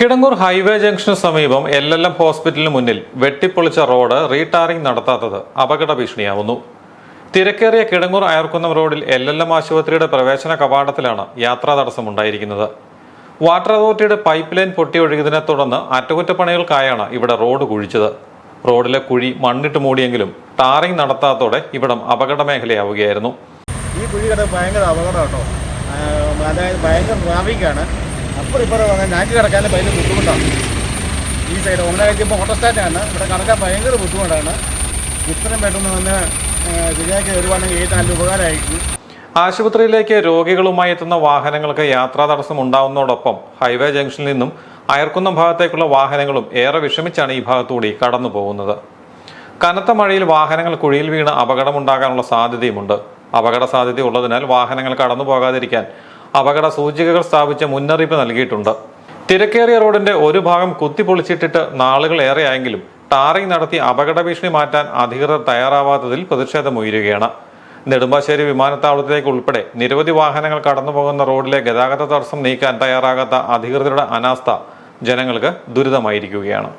Kidangoor highway ജംഗ്ഷന് സമീപം L L M ഹോസ്പിറ്റലിന് മുന്നിൽ വെട്ടിപ്പൊളിച്ച റോഡ് റീടാറിംഗ് നടത്താത്തത് അപകട ഭീഷണിയാവുന്നു. തിരക്കേറിയ കിടങ്ങൂർ അയർക്കുന്നം റോഡിൽ എൽ എൽ എം ആശുപത്രിയുടെ പ്രവേശന കവാടത്തിലാണ് യാത്രാ തടസ്സമുണ്ടായിരിക്കുന്നത്. വാട്ടർ അതോറിറ്റിയുടെ പൈപ്പ് ലൈൻ പൊട്ടിയൊഴുകിയതിനെ തുടർന്ന് അറ്റകുറ്റപ്പണികൾക്കായാണ് ഇവിടെ റോഡ് കുഴിച്ചത്. റോഡിലെ കുഴി മണ്ണിട്ട് മൂടിയെങ്കിലും ടാറിംഗ് നടത്താത്തോടെ ഇവിടം അപകട മേഖലയാവുകയായിരുന്നു. ഈ കുഴി ഭയങ്കര അപകടം അതായത് ഭയങ്കര ട്രാഫിക്കാണ് അപ്പുറം ഇപ്പുറം വന്നാൽ ഞാറ്റി കിടക്കാനും ഭയങ്കര ബുദ്ധിമുട്ടാണ്. ഈ സൈഡ് ഓണാഴ്ച ഓട്ടോസ്റ്റാറ്റാണ് ഇവിടെ കിടക്കാൻ ഭയങ്കര ബുദ്ധിമുട്ടാണ്. ഇത്രയും പെട്ടെന്ന് വന്ന് ശരിയാക്കി വരുവാണെങ്കിൽ ഏറ്റവും നല്ല ഉപകാരമായിരിക്കും? ആശുപത്രിയിലേക്ക് രോഗികളുമായി എത്തുന്ന വാഹനങ്ങൾക്ക് യാത്രാ തടസ്സം ഉണ്ടാവുന്നതോടൊപ്പം ഹൈവേ ജംഗ്ഷനിൽ നിന്നും അയർക്കുന്ന ഭാഗത്തേക്കുള്ള വാഹനങ്ങളും ഏറെ വിഷമിച്ചാണ് ഈ ഭാഗത്തുകൂടി കടന്നു പോകുന്നത്. കനത്ത മഴയിൽ വാഹനങ്ങൾ കുഴിയിൽ വീണ് അപകടമുണ്ടാകാനുള്ള സാധ്യതയുമുണ്ട്. അപകട സാധ്യത ഉള്ളതിനാൽ വാഹനങ്ങൾ കടന്നു പോകാതിരിക്കാൻ അപകട സൂചികകൾ സ്ഥാപിച്ച് മുന്നറിയിപ്പ് നൽകിയിട്ടുണ്ട്. തിരക്കേറിയ റോഡിന്റെ ഒരു ഭാഗം കുത്തിപ്പൊളിച്ചിട്ടിട്ട് നാളുകൾ ഏറെയായെങ്കിലും ടാറിംഗ് നടത്തി അപകട ഭീഷണി മാറ്റാൻ അധികൃതർ തയ്യാറാവാത്തതിൽ പ്രതിഷേധമുയരുകയാണ് നെടുമ്പാശ്ശേരി വിമാനത്താവളത്തിലേക്ക് ഉൾപ്പെടെ നിരവധി വാഹനങ്ങൾ കടന്നുപോകുന്ന റോഡിലെ ഗതാഗത തടസ്സം നീക്കാൻ തയ്യാറാകാത്ത അധികൃതരുടെ അനാസ്ഥ ജനങ്ങൾക്ക് ദുരിതമായിരിക്കുകയാണ്.